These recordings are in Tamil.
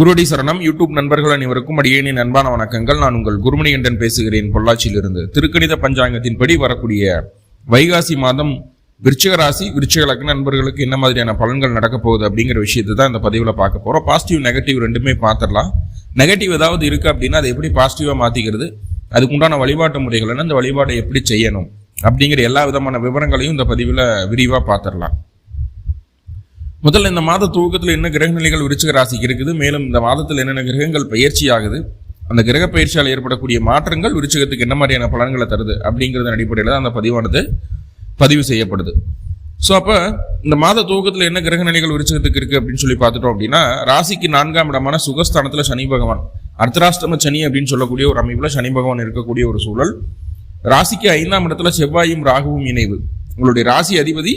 குருடி சரணம். யூடியூப் நண்பர்கள் அனைவருக்கும் அடியேனின் அன்பான வணக்கங்கள். நான் உங்கள் குருமணிகண்டன் பேசுகிறேன் பொள்ளாச்சியிலிருந்து. திருக்கணித பஞ்சாங்கத்தின்படி வரக்கூடிய வைகாசி மாதம் விருச்சிக ராசி விருச்சிக லக்ன நண்பர்களுக்கு என்ன மாதிரியான பலன்கள் நடக்க போகுது அப்படிங்கிற விஷயத்தை தான் இந்த பதிவில் பார்க்க போகிறோம் பாசிட்டிவ் நெகட்டிவ் ரெண்டுமே பார்த்துடலாம். நெகட்டிவ் ஏதாவது இருக்குது அப்படின்னா அதை எப்படி பாசிட்டிவாக மாற்றிக்கிறது அதுக்கு உண்டான வழிபாட்டு முறைகள் என்ன? அந்த வழிபாட்டை எப்படி செய்யணும்? அப்படிங்கிற எல்லா விதமான விவரங்களையும் இந்த பதிவில் விரிவாக பார்த்துடலாம். முதல்ல இந்த மாத துவக்கத்தில் என்ன கிரக நிலைகள் விருச்சிக ராசிக்கு இருக்குது மேலும் இந்த மாதத்தில் என்னென்ன கிரகங்கள் பயிற்சி ஆகுது அந்த கிரக பயிற்சியால் ஏற்படக்கூடிய மாற்றங்கள் விருச்சிகத்துக்கு என்ன மாதிரியான பலன்களை தருது அப்படிங்கிறத அடிப்படையில் தான் அந்த பதிவானது பதிவு செய்யப்படுது. ஸோ அப்போ இந்த மாத துவக்கத்தில் என்ன கிரக நிலைகள் விருச்சிகத்துக்கு இருக்குது அப்படின்னு சொல்லி பார்த்துட்டோம் அப்படின்னா ராசிக்கு நான்காம் இடமான சுகஸ்தானத்தில் சனி பகவான் அர்த்தராஷ்டிரம சனி அப்படின்னு சொல்லக்கூடிய ஒரு அமைப்பில் சனி பகவான் இருக்கக்கூடிய ஒரு சூழல். ராசிக்கு ஐந்தாம் இடத்துல செவ்வாயும் ராகுவும் இணைவு. உங்களுடைய ராசி அதிபதி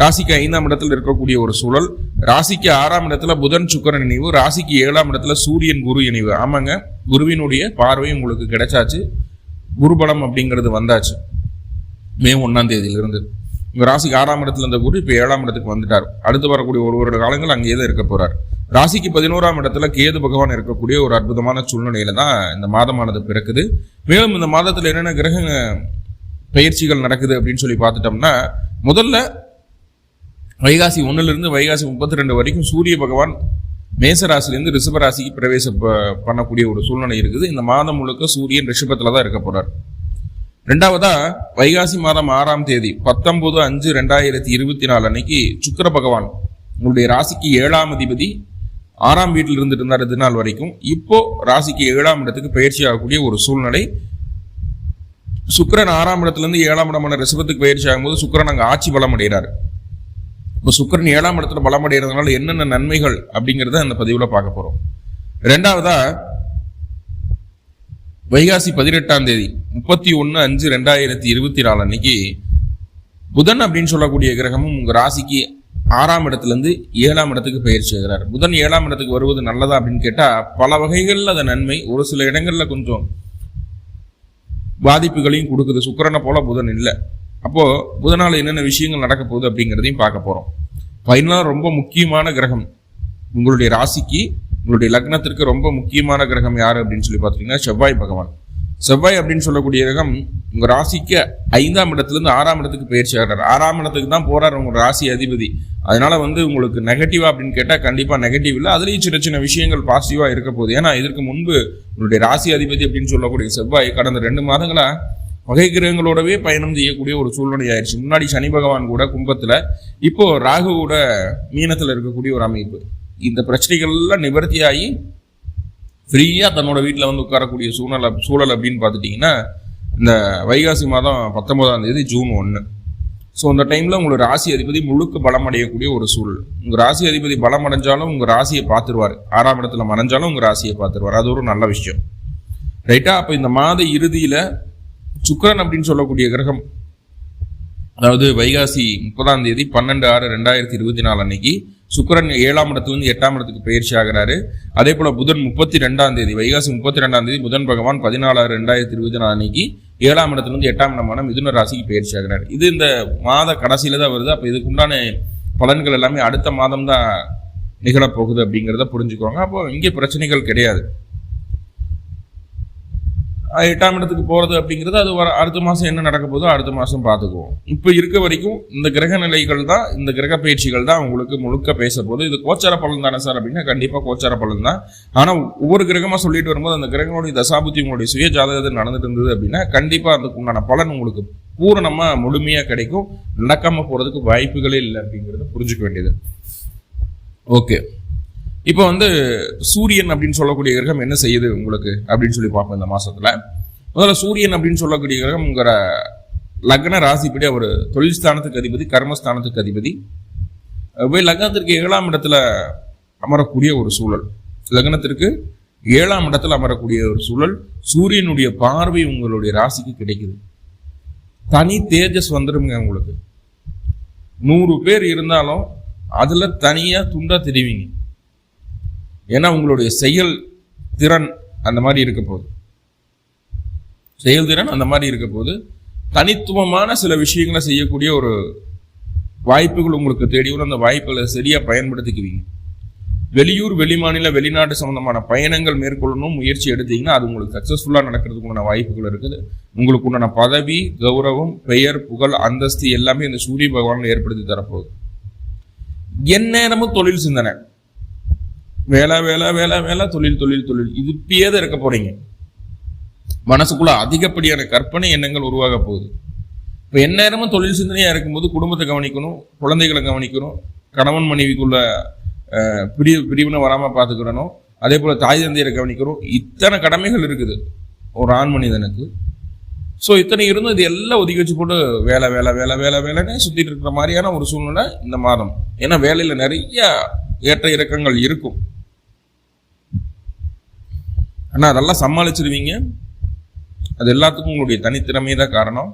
ராசிக்கு ஐந்தாம் இடத்துல இருக்கக்கூடிய ஒரு சூழல். ராசிக்கு ஆறாம் இடத்துல புதன் சுக்கரன் இணைவு. ராசிக்கு ஏழாம் இடத்துல சூரியன் குரு இணைவு. ஆமாங்க. குருவினுடைய பார்வை உங்களுக்கு கிடைச்சாச்சு. குருபலம் அப்படிங்கிறது வந்தாச்சு. மே ஒன்னாம் தேதியிலிருந்து. உங்க ராசிக்கு ஆறாம் இடத்துல இருந்த குரு இப்போ ஏழாம் இடத்துக்கு வந்துட்டார். அடுத்து வரக்கூடிய ஒரு வருட காலங்கள் அங்கேயே தான் இருக்க போறார். ராசிக்கு பதினோராம் இடத்துல கேது பகவான் இருக்கக்கூடிய ஒரு அற்புதமான சூழ்நிலையில தான் இந்த மாதமானது பிறக்குது. மேலும் இந்த மாதத்துல என்னென்ன கிரக பயிற்சிகள் நடக்குது அப்படின்னு சொல்லி பார்த்துட்டோம்னா முதல்ல வைகாசி ஒன்றுலேருந்து வைகாசி முப்பத்தி ரெண்டு வரைக்கும் சூரிய பகவான் மேச ராசிலேருந்து ரிஷப ராசிக்கு பிரவேசம் பண்ணக்கூடிய ஒரு சூழ்நிலை இருக்குது. இந்த மாதம் முழுக்க சூரியன் ரிஷபத்தில் தான் இருக்க போகிறார் ரெண்டாவதா வைகாசி மாதம் ஆறாம் தேதி பத்தொன்பது அஞ்சு ரெண்டாயிரத்தி இருபத்தி நாலு அன்னைக்கு சுக்கிர பகவான் உங்களுடைய ராசிக்கு ஏழாம் அதிபதி ஆறாம் வீட்டில் இருந்துட்டு இருந்தார் இது நாள் வரைக்கும். இப்போ ராசிக்கு ஏழாம் இடத்துக்கு பயிற்சி ஆகக்கூடிய ஒரு சூழ்நிலை. சுக்கரன் ஆறாம் இடத்துல இருந்து ஏழாம் இடமான ரிஷபத்துக்கு பயிற்சி ஆகும்போது சுக்கரன் அங்கே ஆட்சி பலம் அடைகிறார். இப்போ சுக்கிரன் ஏழாம் இடத்துல பலமடைகிறதுனால என்னென்ன நன்மைகள் அப்படிங்கிறத அந்த பதிவில் பார்க்க போகிறோம் ரெண்டாவதா வைகாசி பதினெட்டாம் தேதி முப்பத்தி ஒன்று அஞ்சு ரெண்டாயிரத்தி இருபத்தி நாலு அன்னைக்கு புதன் அப்படின்னு சொல்லக்கூடிய கிரகமும் உங்கள் ராசிக்கு ஆறாம் இடத்துல இருந்து ஏழாம் இடத்துக்கு பயிற்சி ஆகிறார் புதன் ஏழாம் இடத்துக்கு வருவது நல்லதா அப்படின்னு கேட்டால் பல வகைகளில் அது நன்மை. ஒரு சில இடங்களில் கொஞ்சம் பாதிப்புகளையும் கொடுக்குது. சுக்கிரனை போல புதன் இல்லை. அப்போ புதனால என்னென்ன விஷயங்கள் நடக்க போகுது அப்படிங்கிறதையும் பார்க்க போறோம். பதினாலாம் ரொம்ப முக்கியமான கிரகம். உங்களுடைய ராசிக்கு உங்களுடைய லக்னத்திற்கு ரொம்ப முக்கியமான கிரகம் யாரு அப்படின்னு சொல்லி பார்த்தீங்கன்னா செவ்வாய் பகவான். செவ்வாய் அப்படின்னு சொல்லக்கூடிய கிரகம் உங்க ராசிக்கு ஐந்தாம் இடத்துலேருந்து ஆறாம் இடத்துக்கு பயிற்சி ஆகிறார். ஆறாம் இடத்துக்கு தான் போறாரு உங்க ராசி அதிபதி. அதனால வந்து உங்களுக்கு நெகட்டிவா அப்படின்னு கேட்டால் கண்டிப்பா நெகட்டிவ் இல்லை. அதுலேயும் சின்ன சின்ன விஷயங்கள் பாசிட்டிவா இருக்க போகுது. ஏன்னா இதற்கு முன்பு உங்களுடைய ராசி அதிபதி அப்படின்னு சொல்லக்கூடிய செவ்வாய் கடந்த ரெண்டு மாதங்களா வகை கிரகங்களோடவே பயணம் செய்யக்கூடிய ஒரு சூழ்நிலை ஆயிடுச்சு. முன்னாடி சனி பகவான் கூட கும்பத்தில் இப்போ ராகுவோட மீனத்தில் இருக்கக்கூடிய ஒரு அமைப்பு. இந்த பிரச்சனைகள்லாம் நிவர்த்தியாகி ஃப்ரீயாக தன்னோட வீட்டில் வந்து உட்காரக்கூடிய சூழ்நிலை சூழல் அப்படின்னு பார்த்துட்டிங்கன்னா இந்த வைகாசி மாதம் பத்தொன்பதாம் தேதி ஜூன் ஒன்று ஸோ அந்த டைமில் உங்களோட ராசி அதிபதி முழுக்க பலம் அடையக்கூடிய ஒரு சூழல். உங்கள் ராசி அதிபதி பலம் அடைஞ்சாலும் உங்கள் ராசியை பார்த்துருவார். ஆறாம் இடத்துல மறைஞ்சாலும் உங்கள் ராசியை பார்த்துருவார். அது ஒரு நல்ல விஷயம். ரைட்டா அப்போ இந்த மாத இறுதியில் சுக்கரன் அப்படின்னு சொல்லக்கூடிய கிரகம் அதாவது வைகாசி முப்பதாம் தேதி பன்னெண்டு ஆறு ரெண்டாயிரத்தி இருபத்தி நாலு அன்னைக்கு சுக்கிரன் ஏழாம் இடத்துலேருந்து எட்டாம் இடத்துக்கு பயிற்சி ஆகிறாரு. அதே போல புதன் முப்பத்தி ரெண்டாம் தேதி வைகாசி முப்பத்தி ரெண்டாம் தேதி புதன் பகவான் பதினாலு ரெண்டாயிரத்தி இருபத்தி நாலு அன்னைக்கு ஏழாம் இடத்துலேருந்து எட்டாம் இடமான மிதுன ராசிக்கு பயிற்சி ஆகிறார். இது இந்த மாத கடைசியில தான் வருது. அப்போ இதுக்கு உண்டான பலன்கள் எல்லாமே அடுத்த மாதம் தான் நிகழப்போகுது அப்படிங்கிறத புரிஞ்சுக்கோங்க. அப்போ இங்கே பிரச்சனைகள் கிடையாது. எட்டாம் இடத்துக்கு போகிறது அப்படிங்கிறது அது வர அடுத்த மாதம் என்ன நடக்க போதோ அடுத்த மாதம் பார்த்துக்குவோம். இப்போ இருக்க வரைக்கும் இந்த கிரக நிலைகள் தான் இந்த கிரக பயிற்சிகள் தான் உங்களுக்கு முழுக்க பேச போகுது. இது கோச்சார பலன் தானே சார் அப்படின்னா கண்டிப்பாக கோச்சார பலன் தான். ஆனால் ஒவ்வொரு கிரகமாக சொல்லிட்டு வரும்போது அந்த கிரகங்களுடைய தசாபுத்தி உங்களுடைய சுய ஜாதகத்தில் நடந்துட்டு இருந்தது அப்படின்னா கண்டிப்பாக அதுக்கு உண்டான பலன் உங்களுக்கு பூரணமாக முழுமையாக கிடைக்கும். நடக்காமல் போகிறதுக்கு வாய்ப்புகளே இல்லை அப்படிங்கிறத புரிஞ்சுக்க வேண்டியது. ஓகே. இப்போ வந்து சூரியன் அப்படின்னு சொல்லக்கூடிய கிரகம் என்ன செய்யுது உங்களுக்கு அப்படின்னு சொல்லி பார்ப்போம் இந்த மாசத்துல. முதல்ல சூரியன் அப்படின்னு சொல்லக்கூடிய கிரகம் லக்ன ராசிப்படி அவர் தொழில் ஸ்தானத்துக்கு அதிபதி கர்மஸ்தானத்துக்கு அதிபதி. போய் லக்னத்திற்கு ஏழாம் இடத்துல அமரக்கூடிய ஒரு சூழல். லக்னத்திற்கு ஏழாம் இடத்துல அமரக்கூடிய ஒரு சூழல். சூரியனுடைய பார்வை உங்களுடைய ராசிக்கு கிடைக்குது. தனி தேஜஸ் வந்துடுங்க உங்களுக்கு. நூறு பேர் இருந்தாலும் அதுல தனியா துண்டா தெரிவிங்க. ஏன்னா உங்களுடைய செயல் திறன் அந்த மாதிரி இருக்க போகுது. செயல்திறன் அந்த மாதிரி இருக்க போது தனித்துவமான சில விஷயங்களை செய்யக்கூடிய ஒரு வாய்ப்புகள் உங்களுக்கு தேடி வரும். அந்த வாய்ப்புகளை சரியாக பயன்படுத்திக்குவீங்க. வெளியூர் வெளிமாநில வெளிநாட்டு சம்பந்தமான பயணங்கள் மேற்கொள்ளணும் முயற்சி எடுத்தீங்கன்னா அது உங்களுக்கு சக்ஸஸ்ஃபுல்லாக நடக்கிறதுக்கு உண்டான வாய்ப்புகள் இருக்குது. உங்களுக்கு உண்டான பதவி கௌரவம் பெயர் புகழ் அந்தஸ்து எல்லாமே இந்த சூரிய பகவான் ஏற்படுத்தி தரப்போகுது. எந்நேரமும் தொழில் சிந்தனை. வேலை வேலை வேலை வேலை தொழில் தொழில் தொழில். இது இப்பயே தான் இருக்க போறீங்க. மனசுக்குள்ள அதிகப்படியான கற்பனை எண்ணங்கள் உருவாக போகுது. இப்போ எந்நேரமும் தொழில் சிந்தனையா இருக்கும்போது குடும்பத்தை கவனிக்கணும் குழந்தைகளை கவனிக்கணும் கணவன் மனைவிக்குள்ள அஹ், பிரி பிரிவினை வராமல் பார்த்துக்கிறணும். அதே போல் தாய் தந்தையரை கவனிக்கிறோம் இத்தனை கடமைகள் இருக்குது. ஒரு ஆண் மனிதனுக்கு. ஸோ இத்தனை இருந்தும் இது எல்லாம் ஒதுக்கி வச்சு போட்டு வேலை வேலை வேலை வேலை வேலைன்னு சுற்றிட்டு இருக்கிற மாதிரியான ஒரு சூழ்நிலை இந்த மாதம். ஏன்னா வேலையில் நிறைய ஏற்ற இறக்கங்கள் இருக்கும். ஆனால் அதெல்லாம் சமாளிச்சிருவீங்க. அது எல்லாத்துக்கும் உங்களுடைய தனித்திறமை தான் காரணம்.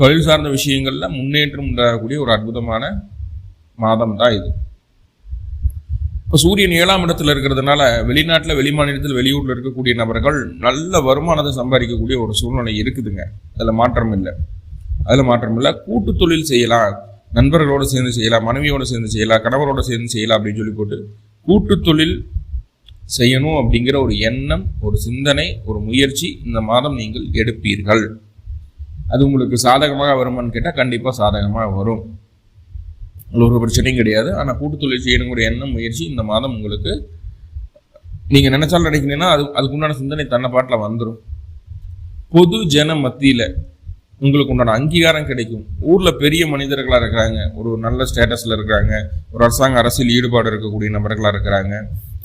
தொழில் சார்ந்த விஷயங்களில் முன்னேற்றம் உண்டாகக்கூடிய ஒரு அற்புதமான மாதம் தான் இது. இப்போ சூரியன் ஏழாம் இடத்துல இருக்கிறதுனால வெளிநாட்டில் வெளிமாநிலத்தில் வெளியூரில் இருக்கக்கூடிய நபர்கள் நல்ல வருமானத்தை சம்பாதிக்கக்கூடிய ஒரு சூழ்நிலை இருக்குதுங்க. அதில் மாற்றம் இல்லை. அதில் மாற்றம் இல்லை. கூட்டு தொழில் செய்யலாம். நண்பர்களோடு சேர்ந்து செய்யலாம். மனைவியோடு சேர்ந்து செய்யலாம். கணவரோடு சேர்ந்து செய்யலாம் அப்படின்னு சொல்லி போட்டு கூட்டு தொழில் செய்யணும் அப்படிங்கிற ஒரு எண்ணம் ஒரு சிந்தனை ஒரு முயற்சி இந்த மாதம் நீங்கள் எடுப்பீர்கள். அது உங்களுக்கு சாதகமாக வருமான்னு கேட்டால் கண்டிப்பாக சாதகமாக வரும். ஒரு பிரச்சனையும் கிடையாது. ஆனால் கூட்டு தொழில் செய்யணுங்கிற எண்ணம் முயற்சி இந்த மாதம் உங்களுக்கு நீங்கள் நினைச்சாலும் நினைக்கிறீங்கன்னா அது அதுக்குண்டான சிந்தனை தன்னை பாட்டில் வந்துடும் பொது ஜன மத்தியில் உங்களுக்கு உண்டான அங்கீகாரம் கிடைக்கும். ஊரில் பெரிய மனிதர்களாக இருக்கிறாங்க ஒரு நல்ல ஸ்டேட்டஸில் இருக்கிறாங்க ஒரு அரசாங்க அரசியல் ஈடுபாடு இருக்கக்கூடிய நபர்களாக இருக்கிறாங்க.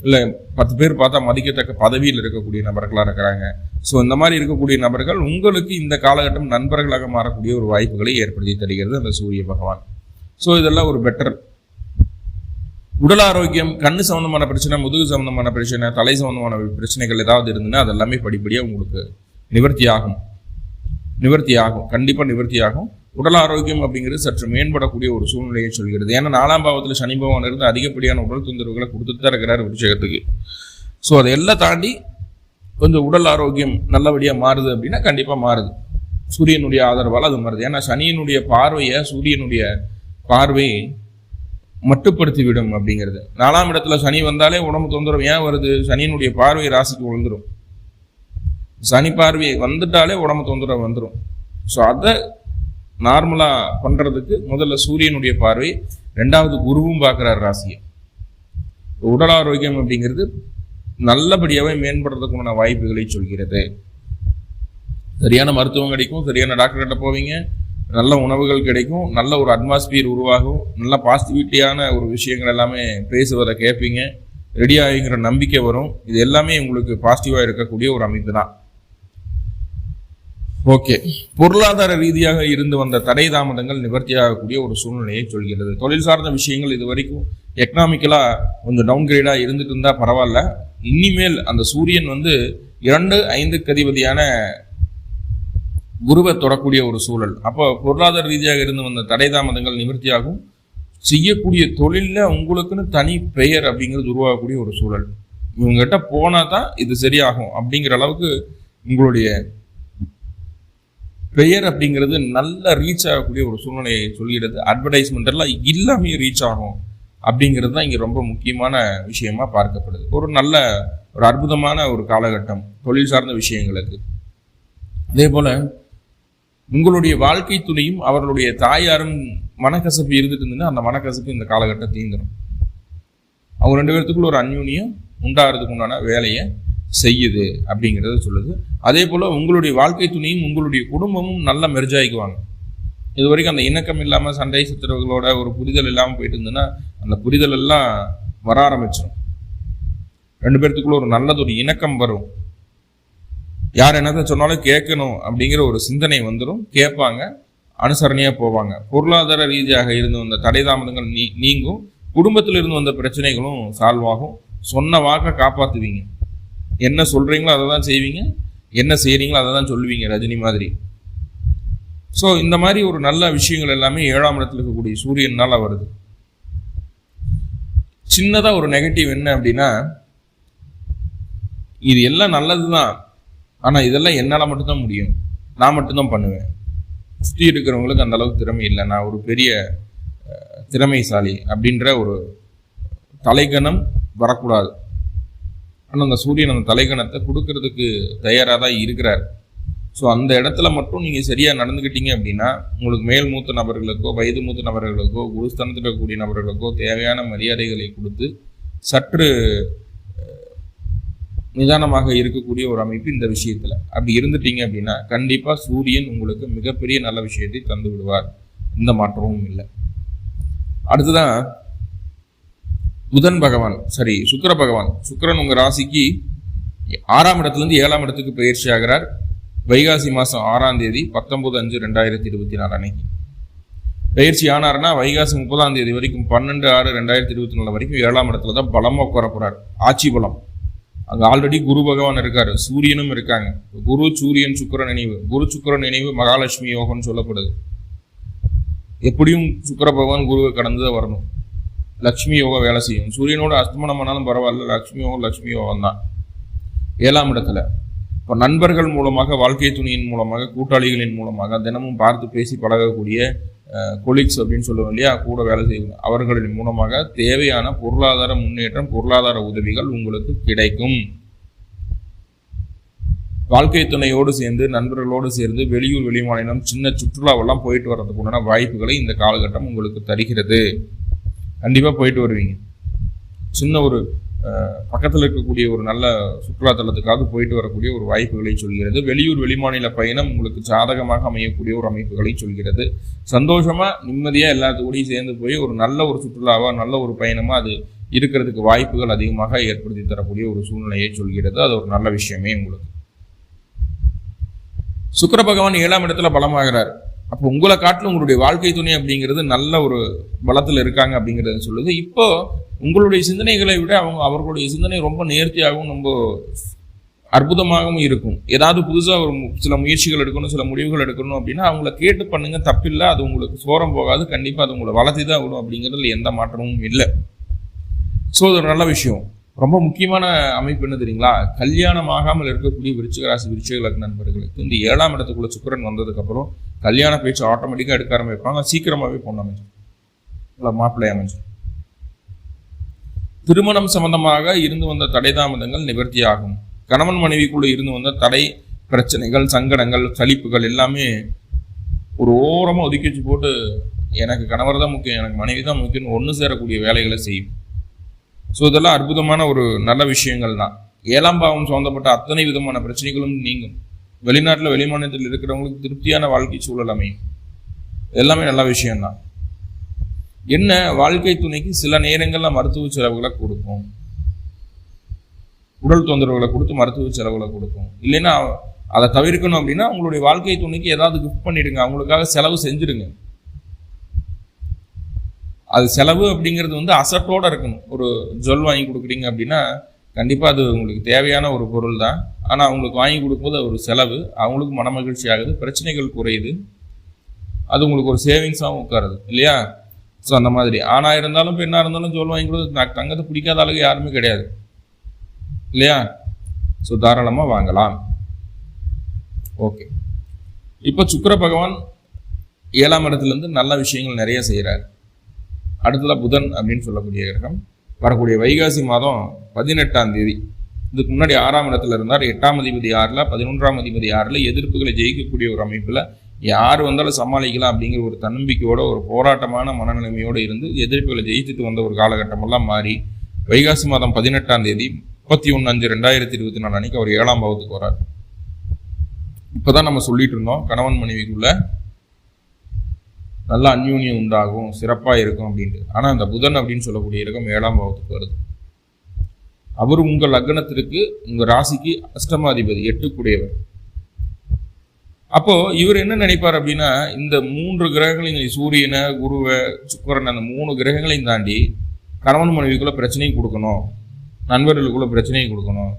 இல்லை பத்து பேர் பார்த்தா மதிக்கத்தக்க பதவியில் இருக்கக்கூடிய நபர்களாக இருக்கிறாங்க. ஸோ இந்த மாதிரி இருக்கக்கூடிய நபர்கள் உங்களுக்கு இந்த காலகட்டம் நண்பர்களாக மாறக்கூடிய ஒரு வாய்ப்புகளை ஏற்படுத்தி தருகிறது அந்த சூரிய பகவான். ஸோ இதெல்லாம் ஒரு பெட்டர் உடல் ஆரோக்கியம் கண்ணு சம்மந்தமான பிரச்சனை முதுகு சம்மந்தமான பிரச்சனை தலை சம்மந்தமான பிரச்சனைகள் ஏதாவது இருந்ததுன்னா அது எல்லாமே படிப்படியாக உங்களுக்கு நிவர்த்தி ஆகும் நிவர்த்தி ஆகும் கண்டிப்பாக நிவர்த்தி ஆகும் உடல் ஆரோக்கியம் அப்படிங்கிறது சற்று மேம்படக்கூடிய ஒரு சூழ்நிலையை சொல்கிறது. ஏன்னா நாலாம் பாவத்தில் சனி பகவான் இருந்து அதிகப்படியான உடல் தொந்தரவுகளை கொடுத்துட்டு தான் இருக்கிறார் விருச்சகத்துக்கு. ஸோ அதையெல்லாம் தாண்டி கொஞ்சம் உடல் ஆரோக்கியம் நல்லபடியாக மாறுது அப்படின்னா கண்டிப்பாக மாறுது. சூரியனுடைய ஆதரவால் அது மாறுது. ஏன்னா சனியினுடைய பார்வையை சூரியனுடைய பார்வை மட்டுப்படுத்தி விடும் அப்படிங்கிறது. நாலாம் இடத்துல சனி வந்தாலே உடம்பு தொந்தரவு ஏன் வருது? சனியினுடைய பார்வை ராசிக்கு விழுந்துடும் சனி பார்வை வந்துட்டாலே உடம்பு தொந்தரவு வந்துடும் ஸோ அதை நார்மலாக பண்ணுறதுக்கு முதல்ல சூரியனுடைய பார்வை ரெண்டாவது குருவும் பார்க்குறாரு ராசியை. உடல் ஆரோக்கியம் அப்படிங்கிறது நல்லபடியாகவே மேம்படுறதுக்குண்டான வாய்ப்புகளை சொல்கிறது. சரியான மருத்துவம் கிடைக்கும் சரியான டாக்டர் கிட்ட போவீங்க நல்ல உணவுகள் கிடைக்கும் நல்ல ஒரு அட்மாஸ்பியர் உருவாகும் நல்ல பாசிட்டிவிட்டியான ஒரு விஷயங்கள் எல்லாமே பேசுவதை கேட்பீங்க. ரெடி ஆகிங்கிற நம்பிக்கை வரும். இது எல்லாமே உங்களுக்கு பாசிட்டிவாக இருக்கக்கூடிய ஒரு அமைப்பு தான். ஓகே. பொருளாதார ரீதியாக இருந்து வந்த தடை தாமதங்கள் நிவர்த்தியாகக்கூடிய ஒரு சூழ்நிலையை சொல்கிறது. தொழில் சார்ந்த விஷயங்கள் இது வரைக்கும் எக்கனாமிக்கலா கொஞ்சம் டவுன் கிரேடாக இருந்துட்டு இருந்தா பரவாயில்ல. இனிமேல் அந்த சூரியன் வந்து இரண்டு ஐந்து கதிபதியான குருவை தொடக்கூடிய ஒரு சூழல். அப்போ பொருளாதார ரீதியாக இருந்து வந்த தடை தாமதங்கள் நிவர்த்தியாகும். செய்யக்கூடிய தொழிலில் உங்களுக்குன்னு தனி பெயர் அப்படிங்கிறது உருவாகக்கூடிய ஒரு சூழல். இவங்ககிட்ட போனா தான் இது சரியாகும் அப்படிங்கிற அளவுக்கு உங்களுடைய பெயர் அப்படிங்கிறது நல்ல ரீச் ஆகக்கூடிய ஒரு சூழ்நிலையை சொல்கிறது. அட்வர்டைஸ்மெண்ட் எல்லாம் இல்லாமே ரீச் ஆகும் அப்படிங்கிறது தான் இங்கே ரொம்ப முக்கியமான விஷயமா பார்க்கப்படுது. ஒரு நல்ல ஒரு அற்புதமான ஒரு காலகட்டம் தொழில் சார்ந்த விஷயங்களுக்கு அதே. போல் உங்களுடைய வாழ்க்கை துணையும் அவர்களுடைய தாயாரும் மனக்கசப்பு இருந்துட்டு இருந்ததுன்னா அந்த மனக்கசப்பு இந்த காலகட்டம் தீந்துடும் அவங்க ரெண்டு பேர்த்துக்குள்ள ஒரு அந்யூனியம் உண்டாகிறதுக்கு உண்டான வேலையை செய்யுது அப்படிங்கிறத சொல்லுது. அதே போல் உங்களுடைய வாழ்க்கை துணையும் உங்களுடைய குடும்பமும் நல்ல மெர்ஜாய்க்குவாங்க இது வரைக்கும் அந்த இணக்கம் இல்லாமல் சண்டை சித்திரவுகளோட ஒரு புரிதல் இல்லாமல் போயிட்டு இருந்ததுன்னா அந்த புரிதல் எல்லாம் வர ஆரம்பிச்சிடும் ரெண்டு பேர்த்துக்குள்ள ஒரு நல்லது ஒரு இணக்கம் வரும். யார் என்னத்தை சொன்னாலும் கேட்கணும் அப்படிங்கிற ஒரு சிந்தனை வந்துடும் கேட்பாங்க அனுசரணையாக போவாங்க. பொருளாதார ரீதியாக இருந்து வந்த தடை தாமதங்கள் நீ நீங்கும். குடும்பத்தில் இருந்து வந்த பிரச்சனைகளும் சால்வ் ஆகும். சொன்ன வாக்கை காப்பாற்றுவீங்க என்ன சொல்கிறீங்களோ அதை தான் செய்வீங்க. என்ன செய்கிறீங்களோ அதை தான் சொல்லுவீங்க ரஜினி மாதிரி. ஸோ இந்த மாதிரி ஒரு நல்ல விஷயங்கள் எல்லாமே ஏழாம் இடத்துல இருக்கக்கூடிய சூரியனால் வருது. சின்னதாக ஒரு நெகட்டிவ் என்ன அப்படின்னா இது எல்லாம் நல்லது தான் ஆனால் இதெல்லாம் என்னால் மட்டும்தான் முடியும். நான் மட்டும்தான் பண்ணுவேன். சுற்றி இருக்கிறவங்களுக்கு அந்த அளவுக்கு திறமை இல்லை. நான் ஒரு பெரிய திறமைசாலி அப்படின்ற ஒரு தலைகணம் வரக்கூடாது. ஆனால் அந்த சூரியன் அந்த தலைகணத்தை கொடுக்கறதுக்கு தயாராக தான் இருக்கிறார். ஸோ அந்த இடத்துல மட்டும் நீங்கள் சரியாக நடந்துக்கிட்டீங்க அப்படின்னா உங்களுக்கு மேல் மூத்த நபர்களுக்கோ வயது மூத்த நபர்களுக்கோ குருஸ்தானத்தில் இருக்கக்கூடிய நபர்களுக்கோ தேவையான மரியாதைகளை கொடுத்து சற்று நிதானமாக இருக்கக்கூடிய ஒரு அமைப்பு இந்த விஷயத்தில். அப்படி இருந்துட்டீங்க அப்படின்னா கண்டிப்பாக சூரியன் உங்களுக்கு மிகப்பெரிய நல்ல விஷயத்தை தந்து விடுவார். இந்த மாற்றமும் இல்லை. அடுத்ததான் புதன் பகவான் சரி சுக்கர பகவான். சுக்கரன் உங்கள் ராசிக்கு ஆறாம் இடத்துலேருந்து ஏழாம் இடத்துக்கு பயிற்சி ஆகிறார் வைகாசி மாதம் ஆறாம் தேதி பத்தொன்பது அஞ்சு ரெண்டாயிரத்தி இருபத்தி நாலு அன்னைக்கு. பயிற்சி ஆனார்னா வைகாசி முப்பதாம் தேதி வரைக்கும் பன்னெண்டு ஆறு ரெண்டாயிரத்தி இருபத்தி நாலு வரைக்கும் ஏழாம் இடத்துல தான் பலமாக உட்கார ஆட்சி பலம். அங்கே ஆல்ரெடி குரு பகவான் இருக்கார். சூரியனும் இருக்காங்க. குரு சூரியன் சுக்கர நினைவு குரு சுக்கர நினைவு மகாலட்சுமி யோகம்னு சொல்லப்படுது. எப்படியும் சுக்கர பகவான் குருவை கடந்து தான் வரணும். லக்ஷ்மி யோகா வேலை செய்யும். சூரியனோட அஸ்தமனம் பண்ணாலும் பரவாயில்ல. லக்ஷ்மி யோகம் லக்ஷ்மி யோகம் தான். ஏழாம் இடத்துல. இப்போ நண்பர்கள் மூலமாக வாழ்க்கை துணியின் மூலமாக கூட்டாளிகளின் மூலமாக தினமும் பார்த்து பேசி பழகக்கூடிய கொலீக்ஸ் அப்படின்னு சொல்லுவோம் இல்லையா? கூட வேலை செய்வாங்க அவர்களின் மூலமாக தேவையான பொருளாதார முன்னேற்றம் பொருளாதார உதவிகள் உங்களுக்கு கிடைக்கும். வாழ்க்கை துணையோடு சேர்ந்து நண்பர்களோடு சேர்ந்து வெளியூர் வெளிமாநிலம் சின்ன சுற்றுலாவெல்லாம் போயிட்டு வர்றதுக்குண்டான வாய்ப்புகளை இந்த காலகட்டம் உங்களுக்கு தருகிறது. கண்டிப்பாக போயிட்டு வருவீங்க. சின்ன ஒரு பக்கத்தில் இருக்கக்கூடிய ஒரு நல்ல சுற்றுலாத்தலத்துக்காக போயிட்டு வரக்கூடிய ஒரு வாய்ப்புகளை சொல்கிறது. வெளியூர் வெளிமாநில பயணம் உங்களுக்கு சாதகமாக அமையக்கூடிய ஒரு அமைப்புகளை சொல்கிறது. சந்தோஷமாக நிம்மதியாக எல்லாத்துக்கூடையும் சேர்ந்து போய் ஒரு நல்ல ஒரு சுற்றுலாவாக நல்ல ஒரு பயணமாக அது இருக்கிறதுக்கு வாய்ப்புகள் அதிகமாக ஏற்படுத்தி தரக்கூடிய ஒரு சூழ்நிலையை சொல்கிறது. அது ஒரு நல்ல விஷயமே உங்களுக்கு. சுக்கர பகவான் ஏழாம் இடத்துல பலமாகிறார். அப்போ உங்களை காட்டிலும் உங்களுடைய வாழ்க்கை துணை அப்படிங்கிறது நல்ல ஒரு பலத்தில் இருக்காங்க அப்படிங்கிறத சொல்லுது. இப்போ உங்களுடைய சிந்தனைகளை விட அவங்க அவர்களுடைய சிந்தனை ரொம்ப நேர்த்தியாகவும் ரொம்ப அற்புதமாகவும் இருக்கும். ஏதாவது புதுசாக ஒரு சில முயற்சிகள் எடுக்கணும் சில முடிவுகள் எடுக்கணும் அப்படின்னா அவங்கள கேட்டு பண்ணுங்க. தப்பில்லை அது உங்களுக்கு சோரம் போகாது. கண்டிப்பாக அது உங்களை வளர்த்தி தான் விடும் அப்படிங்கிறதுல எந்த மாற்றமும் இல்லை. ஸோ அது ஒரு நல்ல விஷயம். ரொம்ப முக்கியமான அமைப்பு என்ன தெரியுங்களா? கல்யாணம் ஆகாமல் இருக்கக்கூடிய விருச்சிக ராசி விருச்சிக லக்ன நண்பர்களுக்கு இந்த ஏழாம் இடத்துக்குள்ள சுக்கரன் வந்ததுக்கப்புறம் கல்யாண பேச்சு ஆட்டோமேட்டிக்காக எடுக்க ஆரம்பிப்பாங்க. சீக்கிரமாகவே பொண்ணு அமைஞ்சிடும் மாப்பிள்ளை அமைஞ்சிடும் திருமணம் சம்பந்தமாக இருந்து வந்த தடை தாமதங்கள் நிவர்த்தி ஆகும். கணவன் மனைவிக்குள்ளே இருந்து வந்த தடை பிரச்சனைகள் சங்கடங்கள் சலிப்புகள் எல்லாமே ஒரு ஓரமாக ஒதுக்கி வச்சு போட்டு எனக்கு கணவர் தான் முக்கியம் எனக்கு மனைவி தான் முக்கியம்னு ஒன்று சேரக்கூடிய வேலைகளை செய்யும். ஸோ இதெல்லாம் அற்புதமான ஒரு நல்ல விஷயங்கள் தான். ஏழாம் பாவம் சம்மந்தப்பட்ட அத்தனை விதமான பிரச்சனைகளும் நீங்கும். வெளிநாட்டில் வெளிமாநிலத்தில் இருக்கிறவங்களுக்கு திருப்தியான வாழ்க்கை சூழல் அமையும். எல்லாமே நல்ல விஷயம்தான். என்ன? வாழ்க்கை துணைக்கு சில நேரங்களில் மருத்துவ செலவுகளை கொடுக்கும். உடல் தொந்தரவுகளை கொடுத்து மருத்துவ செலவுகளை கொடுக்கும். இல்லைன்னா அதை தவிர்க்கணும் அப்படின்னா உங்களுடைய வாழ்க்கை துணைக்கு ஏதாவது கிஃப்ட் பண்ணிடுங்க. அவங்களுக்காக செலவு செஞ்சுடுங்க. அது செலவு அப்படிங்கிறது வந்து அசட்டோடு இருக்கணும். ஒரு ஜொல் வாங்கி கொடுக்குறீங்க அப்படின்னா கண்டிப்பாக அது உங்களுக்கு தேவையான ஒரு பொருள் தான். ஆனால் அவங்களுக்கு வாங்கி கொடுக்கும்போது ஒரு செலவு. அவங்களுக்கு மன மகிழ்ச்சி ஆகுது. பிரச்சனைகள் குறையுது. அது உங்களுக்கு ஒரு சேவிங்ஸாகவும் உட்காருது. இல்லையா? ஸோ அந்த மாதிரி. ஆனால் இருந்தாலும் பெண்ணாக இருந்தாலும் ஜொல் வாங்கி கொடுத்து தங்கத்தை பிடிக்காத அளவுக்கு யாருமே கிடையாது. இல்லையா? ஸோ தாராளமாக வாங்கலாம். ஓகே இப்போ சுக்கர பகவான் ஏழாம் இடத்துலேருந்து நல்ல விஷயங்கள் நிறைய செய்கிறார் அடுத்ததாக புதன் அப்படின்னு சொல்லக்கூடிய கிரகம். வரக்கூடிய வைகாசி மாதம் பதினெட்டாம் தேதி. இதுக்கு முன்னாடி ஆறாம் இடத்துல இருந்தார். எட்டாம் அதிபதி ஆறில் பதினொன்றாம் அதிபதி ஆறில் எதிர்ப்புகளை ஜெயிக்கக்கூடிய ஒரு அமைப்பில். யார் வந்தாலும் சமாளிக்கலாம் அப்படிங்கிற ஒரு தன்னம்பிக்கையோட ஒரு போராட்டமான மனநிலைமையோடு இருந்து எதிர்ப்புகளை ஜெயிச்சுட்டு வந்த ஒரு காலகட்டமெல்லாம் மாறி வைகாசி மாதம் பதினெட்டாம் தேதி முப்பத்தி ஒன்று அஞ்சு ரெண்டாயிரத்தி இருபத்தி நாலு அன்னைக்கு அவர் ஏழாம் பாவத்துக்கு வரார் இப்போதான் நம்ம சொல்லிட்டு இருந்தோம் கணவன் மனைவிக்குள்ள நல்ல அந்யூன்யம் உண்டாகும் சிறப்பாக இருக்கும் அப்படின்ட்டு. ஆனால் அந்த புதன் அப்படின்னு சொல்லக்கூடிய இருக்கம் ஏழாம் பாவத்துக்கு வருது. அவர் உங்கள் லக்னத்திற்கு உங்கள் ராசிக்கு அஷ்டமாதிபதி எட்டுக்குடையவர். அப்போ இவர் என்ன நினைப்பார் அப்படின்னா இந்த மூன்று கிரகங்களையும் சூரியனை குருவை சுக்கரன் அந்த மூணு கிரகங்களையும் தாண்டி கணவன் மனைவிக்குள்ள பிரச்சனையும் கொடுக்கணும். நண்பர்களுக்குள்ள பிரச்சனையும் கொடுக்கணும்.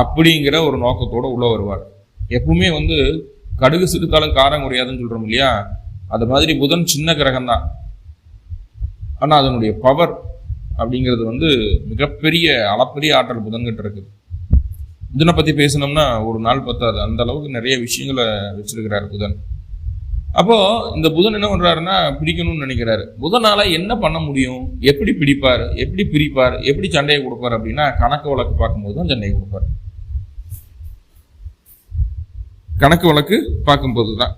அப்படிங்கிற ஒரு நோக்கத்தோடு உள்ள வருவார். எப்பவுமே வந்து கடுகு சிறுத்தாலும் காரம் குறையாதுன்னு சொல்றோம் இல்லையா? அது மாதிரி புதன் சின்ன கிரகம் தான் ஆனால் அதனுடைய பவர் அப்படிங்கிறது வந்து மிகப்பெரிய அளப்பரிய ஆற்றல் புதன்கிட்ட இருக்குது. புதனை பற்றி பேசணும்னா ஒரு நாள் பத்தாது. அந்த அளவுக்கு நிறைய விஷயங்களை வச்சிருக்கிறார் புதன். அப்போ இந்த புதன் என்ன பண்ணுறாருன்னா பிடிக்கணும்னு நினைக்கிறாரு. புதனால என்ன பண்ண முடியும்? எப்படி பிடிப்பார்? எப்படி பிரிப்பார்? எப்படி சண்டையை கொடுப்பார் அப்படின்னா கணக்கு வழக்கு பார்க்கும்போது தான் சண்டையை கொடுப்பார். கணக்கு வழக்கு பார்க்கும்போது தான்.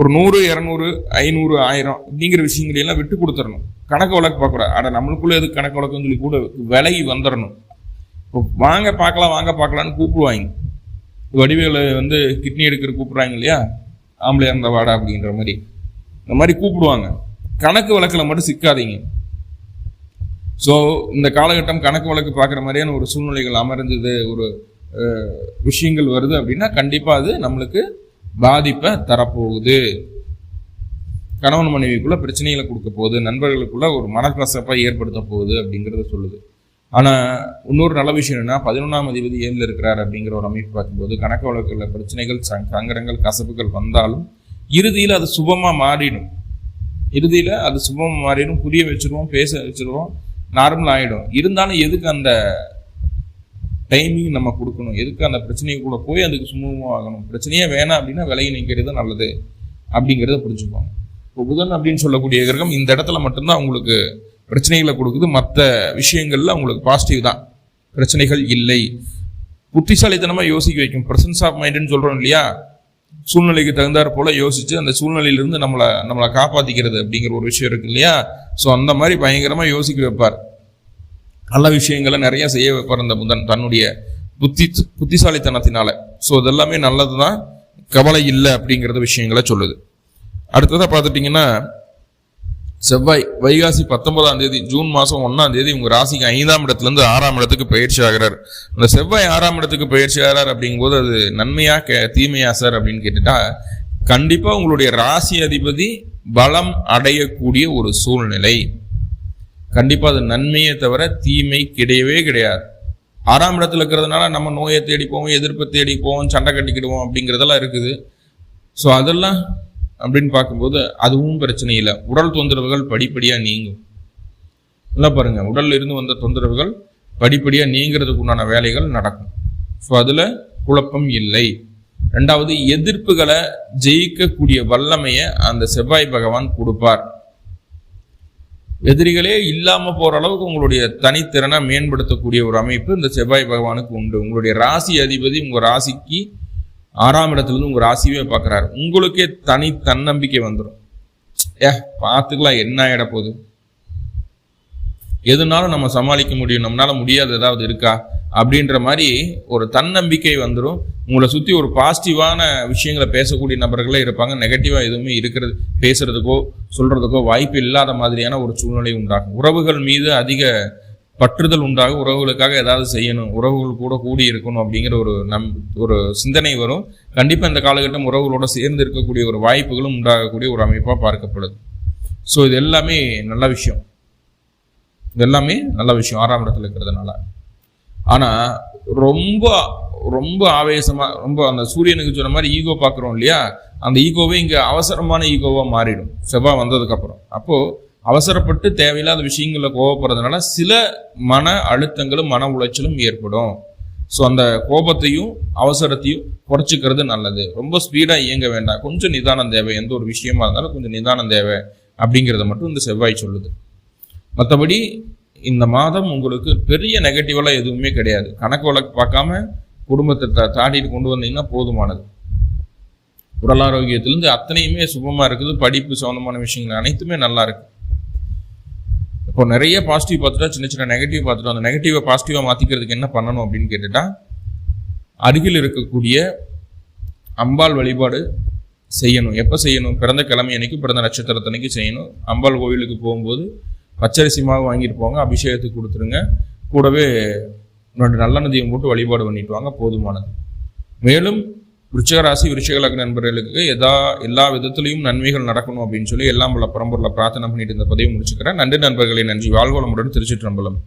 ஒரு நூறு இரநூறு ஐநூறு ஆயிரம் அப்படிங்கிற விஷயங்களை எல்லாம் விட்டு கொடுத்துடணும் கணக்கு வழக்கு பார்க்கக்கூடாது. ஆனால் நம்மளுக்குள்ள எது கணக்கு வழக்குன்னு சொல்லி கூட விலகி வந்துடணும் இப்போ வாங்க பார்க்கலாம் வாங்க பார்க்கலான்னு கூப்பிடுவாங்க. வடிவேலு வந்து கிட்னி எடுக்கிற கூப்பிட்றாங்க இல்லையா? ஆம்பளையா இருந்த வாடா அப்படின்ற மாதிரி. இந்த மாதிரி கூப்பிடுவாங்க. கணக்கு வழக்கில் மட்டும் சிக்காதீங்க. ஸோ இந்த காலகட்டம் கணக்கு வழக்கு பார்க்குற மாதிரியான ஒரு சூழ்நிலைகள் அமர்ந்தது ஒரு விஷயங்கள் வருது அப்படின்னா கண்டிப்பாக அது நம்மளுக்கு பாதிப்பை தரப்போகுது. கணவன் மனைவிக்குள்ள பிரச்சனைகளை கொடுக்க போகுது. நண்பர்களுக்குள்ள ஒரு மனக்கசப்பை ஏற்படுத்த போகுது அப்படிங்கிறத சொல்லுது. ஆனா இன்னொரு நல்ல விஷயம் என்னன்னா பதினொன்றாம் அதிபதி ஏழில் இருக்கிறார் அப்படிங்கிற ஒரு அமைப்பு பார்க்கும்போது கணக்கு வழக்குல பிரச்சனைகள் சங்- சங்கடங்கள் கசப்புகள் வந்தாலும் இறுதியில் அது சுபமா மாறிடும். இறுதியில் அது சுபமாக மாறிடும். புரிய வச்சிருவோம் பேச வச்சிருவோம் நார்மல் ஆகிடும் இருந்தாலும் எதுக்கு அந்த டைமிங் நம்ம கொடுக்கணும். எதுக்கு அந்த பிரச்சனைக்குள்ள போய் அதுக்கு சுமூகமாக ஆகணும்? பிரச்சனையே வேணாம் அப்படின்னா விலையை நிற்கிறது நல்லது அப்படிங்கிறத புரிஞ்சுப்பாங்க இப்போ புதன் அப்படின்னு சொல்லக்கூடிய கிரகம் இந்த இடத்துல மட்டும்தான் அவங்களுக்கு பிரச்சனைகளை கொடுக்குது. மற்ற விஷயங்கள்ல அவங்களுக்கு பாசிட்டிவ் தான். பிரச்சனைகள் இல்லை. புத்திசாலித்தனமாக யோசிக்க வைக்கும். பிரசன்ஸ் ஆஃப் மைண்டுன்னு சொல்கிறோம் இல்லையா? சூழ்நிலைக்கு தகுந்தாற் போல யோசிச்சு அந்த சூழ்நிலையிலிருந்து நம்மளை நம்மளை காப்பாற்றிக்கிறது அப்படிங்கிற ஒரு விஷயம் இருக்கு இல்லையா? ஸோ அந்த மாதிரி பயங்கரமாக யோசிக்க வைப்பார். நல்ல விஷயங்களை நிறைய செய்ய வைப்பார் அந்த புதன் தன்னுடைய புத்தி புத்திசாலித்தனத்தினால. ஸோ இதெல்லாமே நல்லது தான் கவலை இல்லை அப்படிங்கிறத விஷயங்களை சொல்லுது. அடுத்ததாக பார்த்துட்டிங்கன்னா செவ்வாய் வைகாசி பத்தொன்பதாம் தேதி ஜூன் மாதம் ஒன்றாம் தேதி உங்கள் ராசிக்கு ஐந்தாம் இடத்துலேருந்து ஆறாம் இடத்துக்கு பயிற்சி ஆகிறார். அந்த செவ்வாய் ஆறாம் இடத்துக்கு பயிற்சி ஆகிறார் அப்படிங்கும்போது அது நன்மையா கே தீமையா சார் அப்படின்னு கேட்டுட்டா கண்டிப்பாக உங்களுடைய ராசி அதிபதி பலம் அடையக்கூடிய ஒரு சூழ்நிலை. கண்டிப்பாக அது நன்மையே தவிர தீமை கிடையவே கிடையாது. ஆறாம் இடத்துல இருக்கிறதுனால நம்ம நோயை தேடி போவோம் எதிர்ப்பை தேடி போவோம் சண்டை கட்டிக்கிடுவோம் அப்படிங்கிறதெல்லாம் இருக்குது. ஸோ அதெல்லாம் அப்படின்னு பார்க்கும்போது அதுவும் பிரச்சனை இல்லை. உடல் தொந்தரவுகள் படிப்படியாக நீங்கும். நல்லா பாருங்கள் உடல்ல இருந்து வந்த தொந்தரவுகள் படிப்படியாக நீங்கிறதுக்கு உண்டான வேலைகள் நடக்கும். ஸோ அதில் குழப்பம் இல்லை. ரெண்டாவது எதிர்ப்புகளை ஜெயிக்கக்கூடிய வல்லமையை அந்த செவ்வாய் பகவான் கொடுப்பார். எதிரிகளே இல்லாமல் போகிற அளவுக்கு உங்களுடைய தனித்திறனை மேம்படுத்தக்கூடிய ஒரு அமைப்பு இந்த செவ்வாய் பகவானுக்கு உண்டு. உங்களுடைய ராசி அதிபதி உங்கள் ராசிக்கு ஆறாம் இடத்துலேருந்து உங்கள் உங்க பார்க்குறாரு. உங்களுக்கே தனி தன்னம்பிக்கை வந்துடும் ஏ பார்த்துக்கலாம் என்ன ஆகிட போகுது. எதுனாலும் நம்ம சமாளிக்க முடியும். நம்மளால முடியாது ஏதாவது இருக்கா? அப்படின்ற மாதிரி ஒரு தன்னம்பிக்கை வந்துடும் உங்களை சுற்றி ஒரு பாசிட்டிவான விஷயங்களை பேசக்கூடிய நபர்களே இருப்பாங்க. நெகட்டிவாக எதுவுமே இருக்கிறது பேசுறதுக்கோ சொல்கிறதுக்கோ வாய்ப்பு இல்லாத மாதிரியான ஒரு சூழ்நிலை உண்டாகும். உறவுகள் மீது அதிக பற்றுதல் உண்டாக உறவுகளுக்காக ஏதாவது செய்யணும். உறவுகள் கூட கூடி இருக்கணும் அப்படிங்கிற ஒரு நம் ஒரு சிந்தனை வரும். கண்டிப்பாக இந்த காலகட்டம் உறவுகளோட சேர்ந்து இருக்கக்கூடிய ஒரு வாய்ப்புகளும் உண்டாகக்கூடிய ஒரு அமைப்பாக பார்க்கப்படுது. ஸோ இது எல்லாமே நல்ல விஷயம். இது எல்லாமே நல்ல விஷயம். ஆறாம் இடத்துல இருக்கிறதுனால. ஆனால் ரொம்ப ரொம்ப ஆவேசமாக ரொம்ப அந்த சூரியனுக்கு சொன்ன மாதிரி ஈகோ பார்க்குறோம் இல்லையா? அந்த ஈகோவே இங்கே அவசரமான ஈகோவாக மாறிடும். செவ்வாய் வந்ததுக்கப்புறம். அப்போது அவசரப்பட்டு தேவையில்லாத விஷயங்களில் கோவப்படுறதுனால சில மன அழுத்தங்களும் மன உளைச்சலும் ஏற்படும். ஸோ அந்த கோபத்தையும் அவசரத்தையும் குறைச்சிக்கிறது நல்லது. ரொம்ப ஸ்பீடாக இயங்க வேண்டாம். கொஞ்சம் நிதானம் தேவை. எந்த ஒரு விஷயமா இருந்தாலும் கொஞ்சம் நிதானம் தேவை. அப்படிங்கிறத மட்டும் இந்த செவ்வாய் சொல்லுது. மற்றபடி இந்த மாதம் உங்களுக்கு பெரிய நெகட்டிவெல்லாம் எதுவுமே கிடையாது. கணக்கு வழக்கு பார்க்காம குடும்பத்தை தாண்டிட்டு கொண்டு வந்தீங்கன்னா போதுமானது. உடல் ஆரோக்கியத்திலேருந்து அத்தனையுமே சுபமா இருக்குது. படிப்பு சம்மந்தமான விஷயங்கள் அனைத்துமே நல்லா இருக்கு. இப்போ நிறைய பாசிட்டிவ் பார்த்துட்டா சின்ன சின்ன நெகட்டிவ் பார்த்துட்டோம் அந்த நெகட்டிவை பாசிட்டிவாக மாற்றிக்கிறதுக்கு என்ன பண்ணணும் அப்படின்னு கேட்டுட்டா அருகில் இருக்கக்கூடிய அம்பாள் வழிபாடு செய்யணும். எப்போ செய்யணும்? பிறந்த கிழமை அன்னைக்கு பிறந்த நட்சத்திரத்தன்னைக்கு செய்யணும். அம்பாள் கோவிலுக்கு போகும்போது பச்சரிசி மாவு வாங்கிட்டு போங்க அபிஷேகத்துக்கு கொடுத்துருங்க. கூடவே ரெண்டு நல்லெண்ணெய் போட்டு வழிபாடு பண்ணிட்டு வாங்க போதுமானது. மேலும் விருச்சகராசி விருச்சகலக் நண்பர்களுக்கு எதா எல்லா விதத்திலையும் நன்மைகள் நடக்கணும் அப்படின்னு சொல்லி எல்லாம் பல பரம்பொருளை பிரார்த்தனை பண்ணிட்டு இந்த பதிவு முடிச்சுக்கிறேன். நன்றி நண்பர்களை நன்றி. வாழ்வளமுடன் திருச்சிற்றம்பலம்.